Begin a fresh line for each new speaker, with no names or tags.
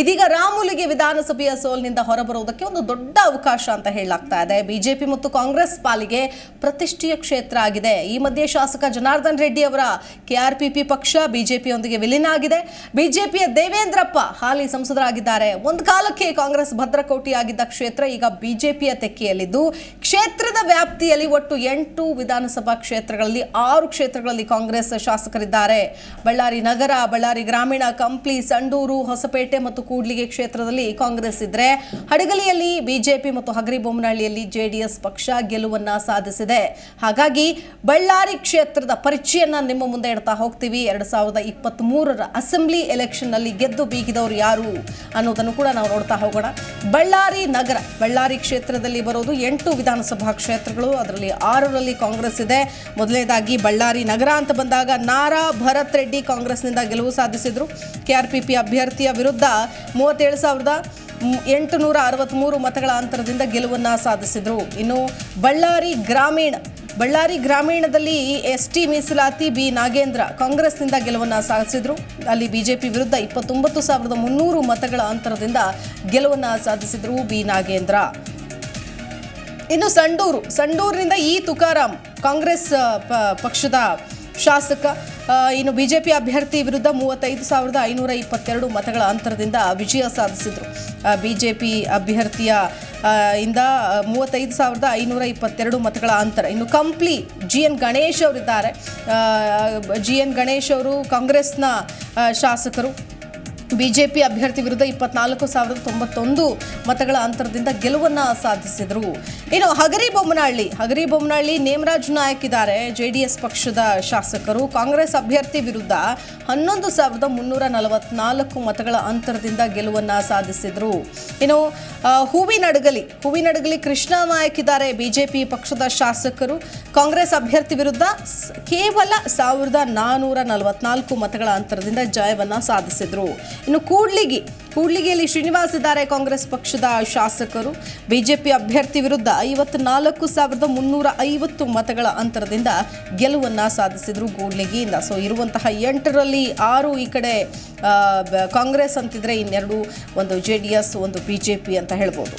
ಇದೀಗ ರಾಮುಲಿಗೆ ವಿಧಾನಸಭೆಯ ಸೋಲಿನಿಂದ ಹೊರಬರುವುದಕ್ಕೆ ಒಂದು ದೊಡ್ಡ ಅವಕಾಶ ಅಂತ ಹೇಳಲಾಗ್ತಾ ಇದೆ. ಬಿಜೆಪಿ ಮತ್ತು ಕಾಂಗ್ರೆಸ್ ಪಾಲಿಗೆ ಪ್ರತಿಷ್ಠೆಯ ಕ್ಷೇತ್ರ ಆಗಿದೆ. ಈ ಮಧ್ಯೆ ಶಾಸಕ ಜನಾರ್ದನ್ ರೆಡ್ಡಿ ಅವರ ಕೆಆರ್ಪಿಪಿ ಪಕ್ಷ ಬಿಜೆಪಿಯೊಂದಿಗೆ ವಿಲೀನ ಆಗಿದೆ. ಬಿಜೆಪಿಯ ದೇವೇಂದ್ರಪ್ಪ ಹಾಲಿ ಸಂಸದರಾಗಿದ್ದಾರೆ. ಒಂದು ಕಾಲಕ್ಕೆ ಕಾಂಗ್ರೆಸ್ ಭದ್ರಕೋಟೆಯಾಗಿದ್ದ ಕ್ಷೇತ್ರ ಈಗ ಬಿಜೆಪಿಯ ತೆಕ್ಕೆಯಲ್ಲಿದ್ದು, ಕ್ಷೇತ್ರದ ವ್ಯಾಪ್ತಿಯಲ್ಲಿ ಒಟ್ಟು ಎಂಟು ವಿಧಾನಸಭಾ ಕ್ಷೇತ್ರಗಳಲ್ಲಿ ಆರು ಕ್ಷೇತ್ರಗಳಲ್ಲಿ ಕಾಂಗ್ರೆಸ್ ಶಾಸಕರಿದ್ದಾರೆ. ಬಳ್ಳಾರಿ ನಗರ, ಬಳ್ಳಾರಿ ಗ್ರಾಮೀಣ, ಕಂಪ್ಲಿ, ಸಂಡೂರು, ಹೊಸಪೇಟೆ ಮತ್ತು ಕೂಡ್ಲಿಗೆ ಕ್ಷೇತ್ರದಲ್ಲಿ ಕಾಂಗ್ರೆಸ್ ಇದ್ರೆ ಹಡಗಲಿಯಲ್ಲಿ ಬಿಜೆಪಿ ಮತ್ತು ಹಗರಿಬೊಮ್ಮನಹಳ್ಳಿಯಲ್ಲಿ ಜೆಡಿಎಸ್ ಪಕ್ಷ ಗೆಲುವನ್ನ ಸಾಧಿಸಿದೆ. ಹಾಗಾಗಿ ಬಳ್ಳಾರಿ ಕ್ಷೇತ್ರದ ಪರಿಚಯನ ನಿಮ್ಮ ಮುಂದೆ ಇಡ್ತಾ ಹೋಗ್ತೀವಿ. ಎರಡ್ ಸಾವಿರದ ಇಪ್ಪತ್ತ್ ಅಸೆಂಬ್ಲಿ ಎಲೆಕ್ಷನ್ನಲ್ಲಿ ಗೆದ್ದು ಬೀಗಿದವರು ಯಾರು ಅನ್ನೋದನ್ನು ಕೂಡ ನಾವು ನೋಡ್ತಾ ಹೋಗೋಣ. ಬಳ್ಳಾರಿ ನಗರ, ಬಳ್ಳಾರಿ ಕ್ಷೇತ್ರದಲ್ಲಿ ಬರೋದು ಎಂಟು ವಿಧಾನಸಭಾ ಕ್ಷೇತ್ರಗಳು. ಅದರಲ್ಲಿ ಆರರಲ್ಲಿ ಕಾಂಗ್ರೆಸ್ ಇದೆ. ಮೊದಲನೇದಾಗಿ ಬಳ್ಳಾರಿ ನಗರ ಅಂತ ಬಂದಾಗ ನಾರಾ ಭರತ್ ರೆಡ್ಡಿ ಕಾಂಗ್ರೆಸ್ನಿಂದ ಗೆಲುವು ಸಾಧಿಸಿದ್ರು. ಕೆಆರ್ಪಿಪಿ ಅಭ್ಯರ್ಥಿಯ ವಿರುದ್ಧ ಮೂವತ್ತೇಳು ಸಾವಿರದ ಎಂಟುನೂರ ಅರವತ್ತ್ಮೂರು ಮತಗಳ ಅಂತರದಿಂದ ಗೆಲುವನ್ನು ಸಾಧಿಸಿದರು. ಇನ್ನು ಬಳ್ಳಾರಿ ಗ್ರಾಮೀಣ, ಬಳ್ಳಾರಿ ಗ್ರಾಮೀಣದಲ್ಲಿ ಎಸ್ ಟಿ ಮೀಸಲಾತಿ ಬಿ ನಾಗೇಂದ್ರ ಕಾಂಗ್ರೆಸ್ನಿಂದ ಗೆಲುವನ್ನು ಸಾಧಿಸಿದರು. ಅಲ್ಲಿ ಬಿಜೆಪಿ ವಿರುದ್ಧ ಇಪ್ಪತ್ತೊಂಬತ್ತು ಸಾವಿರದ ಮುನ್ನೂರು ಮತಗಳ ಅಂತರದಿಂದ ಗೆಲುವನ್ನು ಸಾಧಿಸಿದರು ಬಿ ನಾಗೇಂದ್ರ. ಇನ್ನು ಸಂಡೂರು, ಸಂಡೂರಿನಿಂದ ಇ ತುಕಾರಾಂ ಕಾಂಗ್ರೆಸ್ ಪಕ್ಷದ ಶಾಸಕ ಇನ್ನು ಬಿಜೆಪಿ ಅಭ್ಯರ್ಥಿ ವಿರುದ್ಧ ಮೂವತ್ತೈದು ಸಾವಿರದ ಐನೂರ ಇಪ್ಪತ್ತೆರಡು ಮತಗಳ ಅಂತರದಿಂದ ವಿಜಯ ಸಾಧಿಸಿದರು. ಬಿಜೆಪಿ ಅಭ್ಯರ್ಥಿಯ ಇಂದ ಮೂವತ್ತೈದು ಸಾವಿರದ ಐನೂರ ಇಪ್ಪತ್ತೆರಡು ಮತಗಳ ಅಂತರ. ಇನ್ನು ಕಂಪ್ಲಿ, ಜಿ ಎನ್ ಗಣೇಶ್ ಅವರಿದ್ದಾರೆ. ಜಿ ಎನ್ ಗಣೇಶ್ ಅವರು ಕಾಂಗ್ರೆಸ್ನ ಶಾಸಕರು. ಬಿಜೆಪಿ ಅಭ್ಯರ್ಥಿ ವಿರುದ್ಧ ಇಪ್ಪತ್ನಾಲ್ಕು ಸಾವಿರದ ತೊಂಬತ್ತೊಂದು ಮತಗಳ ಅಂತರದಿಂದ ಗೆಲುವನ್ನು ಸಾಧಿಸಿದರು. ಇನ್ನು ಹಗರಿ ಬೊಮ್ಮನಹಳ್ಳಿ ಹಗರಿ ಬೊಮ್ಮನಹಳ್ಳಿ ನೇಮರಾಜ್ ನಾಯಕ್ ಇದ್ದಾರೆ. ಜೆ ಡಿ ಎಸ್ ಪಕ್ಷದ ಶಾಸಕರು ಕಾಂಗ್ರೆಸ್ ಅಭ್ಯರ್ಥಿ ವಿರುದ್ಧ ಹನ್ನೊಂದು ಸಾವಿರದ ಮುನ್ನೂರ ನಲವತ್ನಾಲ್ಕು ಮತಗಳ ಅಂತರದಿಂದ ಗೆಲುವನ್ನು ಸಾಧಿಸಿದರು. ಇನ್ನು ಹೂವಿನಡಗಲಿ ಹೂವಿನಡಗಲಿ ಕೃಷ್ಣ ನಾಯಕ್ ಇದ್ದಾರೆ. ಬಿಜೆಪಿ ಪಕ್ಷದ ಶಾಸಕರು ಕಾಂಗ್ರೆಸ್ ಅಭ್ಯರ್ಥಿ ವಿರುದ್ಧ ಕೇವಲ ಸಾವಿರದ ನಾನೂರ ನಲವತ್ನಾಲ್ಕು ಮತಗಳ ಅಂತರದಿಂದ ಜಯವನ್ನು ಸಾಧಿಸಿದರು. ಇನ್ನು ಕೂಡ್ಲಿಗಿ, ಕೂಡ್ಲಿಗಿಯಲ್ಲಿ ಶ್ರೀನಿವಾಸ್ ಇದ್ದಾರೆ ಕಾಂಗ್ರೆಸ್ ಪಕ್ಷದ ಶಾಸಕರು. ಬಿಜೆಪಿ ಅಭ್ಯರ್ಥಿ ವಿರುದ್ಧ ಐವತ್ನಾಲ್ಕು ಸಾವಿರದ ಮುನ್ನೂರ ಐವತ್ತು ಮತಗಳ ಅಂತರದಿಂದ ಗೆಲುವನ್ನು ಸಾಧಿಸಿದ್ರು ಕೂಡ್ಲಿಗಿಯಿಂದ. ಸೊ ಇರುವಂತಹ ಎಂಟರಲ್ಲಿ ಆರು ಈ ಕಡೆ ಕಾಂಗ್ರೆಸ್ ಅಂತಿದ್ರೆ ಇನ್ನೆರಡು, ಒಂದು ಜೆ ಡಿ ಎಸ್, ಒಂದು ಬಿ ಜೆ ಪಿ ಅಂತ ಹೇಳ್ಬೋದು.